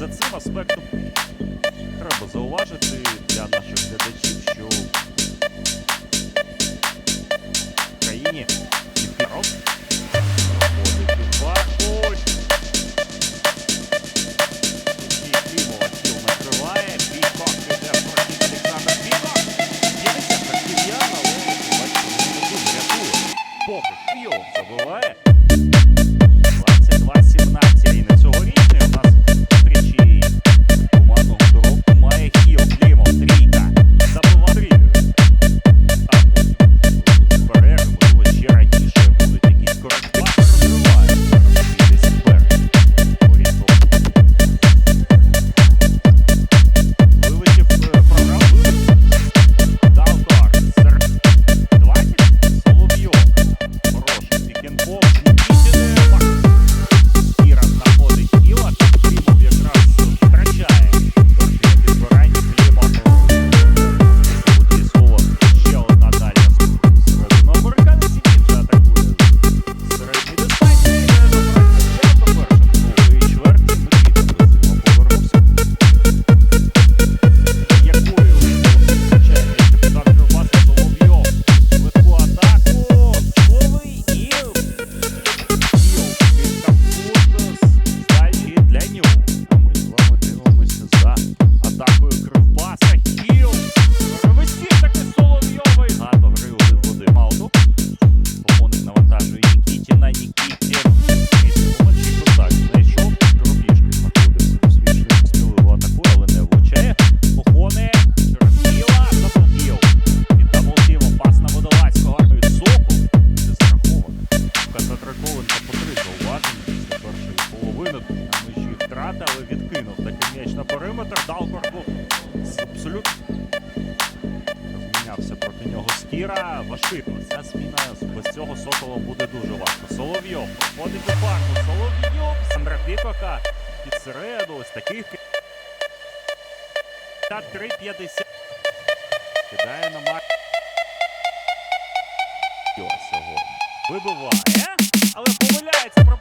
За цим аспектом треба зауважити для наших глядачів, що в країні Діфіров входить у два. Ой! Поки його забиває. Богдан, але відкинув такий м'яч на периметр. Далкор був абсолютно змінявся проти нього Скіра. Важкитно. Ця зміна без цього Сокола буде дуже важко. Соловйов проходить до парку. Соловйов Сандра Пікока під середу. Ось таких та 3,50. Кидає на марк. Вибиває, але помиляється.